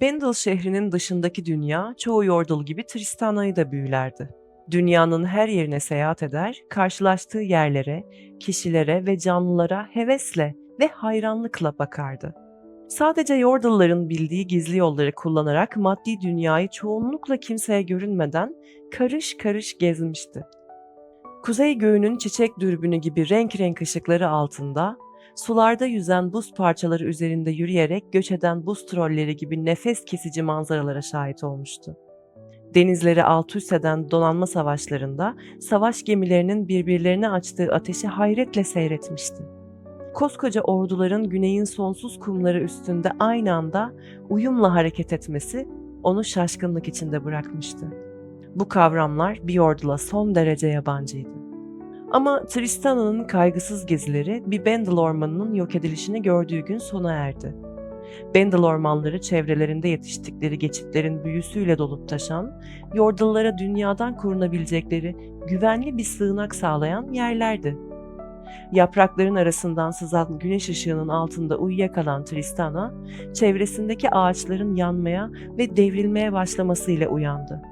Bendel şehrinin dışındaki dünya çoğu Yordle gibi Tristana'yı da büyülerdi. Dünyanın her yerine seyahat eder, karşılaştığı yerlere, kişilere ve canlılara hevesle ve hayranlıkla bakardı. Sadece Yordle'ların bildiği gizli yolları kullanarak maddi dünyayı çoğunlukla kimseye görünmeden karış karış gezmişti. Kuzey göğünün çiçek dürbünü gibi renk renk ışıkları altında, sularda yüzen buz parçaları üzerinde yürüyerek göç eden buz trolleri gibi nefes kesici manzaralara şahit olmuştu. Denizleri alt üst eden donanma savaşlarında savaş gemilerinin birbirlerine açtığı ateşi hayretle seyretmişti. Koskoca orduların güneyin sonsuz kumları üstünde aynı anda uyumla hareket etmesi onu şaşkınlık içinde bırakmıştı. Bu kavramlar Bjord'la son derece yabancıydı. Ama Tristana'nın kaygısız gezileri bir Bendel ormanının yok edilişini gördüğü gün sona erdi. Bendel ormanları çevrelerinde yetiştikleri geçitlerin büyüsüyle dolup taşan, Yordle'lara dünyadan korunabilecekleri güvenli bir sığınak sağlayan yerlerdi. Yaprakların arasından sızan güneş ışığının altında uyuyakalan Tristana, çevresindeki ağaçların yanmaya ve devrilmeye başlamasıyla uyandı.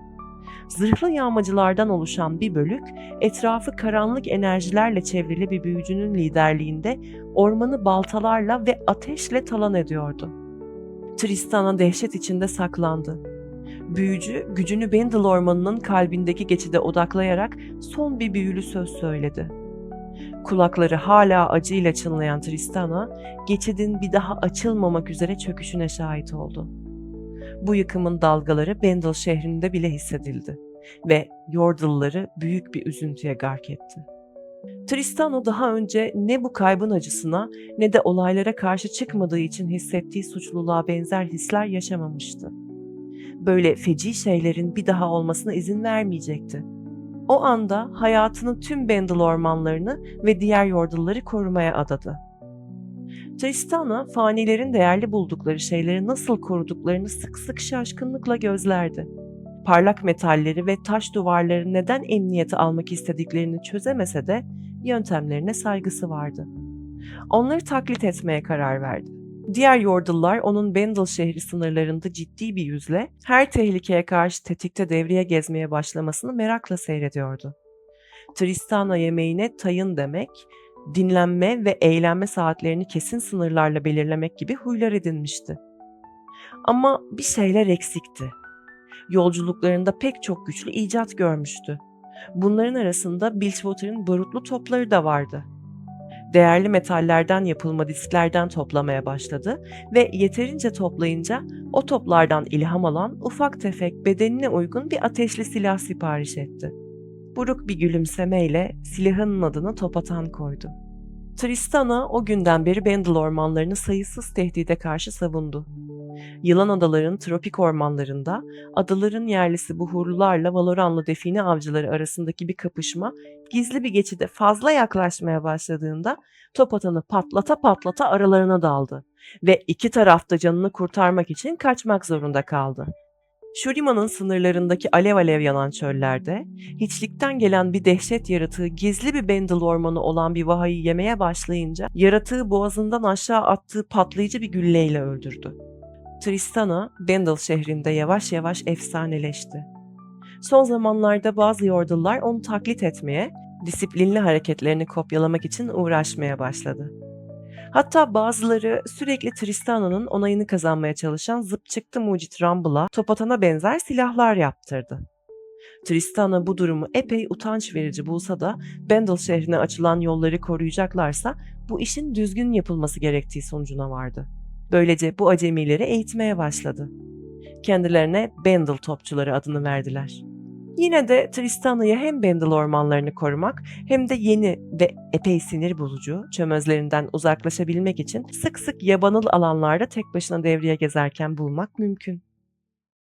Zırhlı yağmacılardan oluşan bir bölük, etrafı karanlık enerjilerle çevrili bir büyücünün liderliğinde ormanı baltalarla ve ateşle talan ediyordu. Tristana dehşet içinde saklandı. Büyücü, gücünü Bendel ormanının kalbindeki geçide odaklayarak son bir büyülü söz söyledi. Kulakları hala acıyla çınlayan Tristana, geçidin bir daha açılmamak üzere çöküşüne şahit oldu. Bu yıkımın dalgaları Bendel şehrinde bile hissedildi ve Yordle'ları büyük bir üzüntüye gark etti. Tristano daha önce ne bu kaybın acısına ne de olaylara karşı çıkmadığı için hissettiği suçluluğa benzer hisler yaşamamıştı. Böyle feci şeylerin bir daha olmasına izin vermeyecekti. O anda hayatını tüm Bendel ormanlarını ve diğer Yordle'ları korumaya adadı. Tristana, fanilerin değerli buldukları şeyleri nasıl koruduklarını sık sık şaşkınlıkla gözlerdi. Parlak metalleri ve taş duvarları neden emniyete almak istediklerini çözemese de yöntemlerine saygısı vardı. Onları taklit etmeye karar verdi. Diğer Yordle'lar onun Bendel şehri sınırlarında ciddi bir yüzle her tehlikeye karşı tetikte devreye gezmeye başlamasını merakla seyrediyordu. Tristana yemeğine tayın demek, dinlenme ve eğlenme saatlerini kesin sınırlarla belirlemek gibi huylar edinmişti. Ama bir şeyler eksikti. Yolculuklarında pek çok güçlü icat görmüştü. Bunların arasında Bilgewater'ın barutlu topları da vardı. Değerli metallerden yapılma disklerden toplamaya başladı ve yeterince toplayınca o toplardan ilham alan ufak tefek bedenine uygun bir ateşli silah sipariş etti. Buruk bir gülümsemeyle silahının adını Topatan koydu. Tristana o günden beri Bendel ormanlarını sayısız tehdide karşı savundu. Yılan adaların tropik ormanlarında adaların yerlisi buhurlularla Valoranlı define avcıları arasındaki bir kapışma gizli bir geçide fazla yaklaşmaya başladığında Topatan'ı patlata patlata aralarına daldı ve iki tarafta canını kurtarmak için kaçmak zorunda kaldı. Şuriman'ın sınırlarındaki alev alev yanan çöllerde, hiçlikten gelen bir dehşet yaratığı gizli bir Bendel ormanı olan bir vahayı yemeye başlayınca, yaratığı boğazından aşağı attığı patlayıcı bir gülleyle öldürdü. Tristana, Bendel şehrinde yavaş yavaş efsaneleşti. Son zamanlarda bazı Yordle'lar onu taklit etmeye, disiplinli hareketlerini kopyalamak için uğraşmaya başladı. Hatta bazıları sürekli Tristana'nın onayını kazanmaya çalışan zıp çıktı mucit Rumble'a topatana benzer silahlar yaptırdı. Tristana bu durumu epey utanç verici bulsa da Bendel şehrine açılan yolları koruyacaklarsa bu işin düzgün yapılması gerektiği sonucuna vardı. Böylece bu acemileri eğitmeye başladı. Kendilerine Bendel topçuları adını verdiler. Yine de Tristana'yı hem Bendel ormanlarını korumak hem de yeni ve epey sinir bozucu çömezlerinden uzaklaşabilmek için sık sık yabanıl alanlarda tek başına devreye gezerken bulmak mümkün.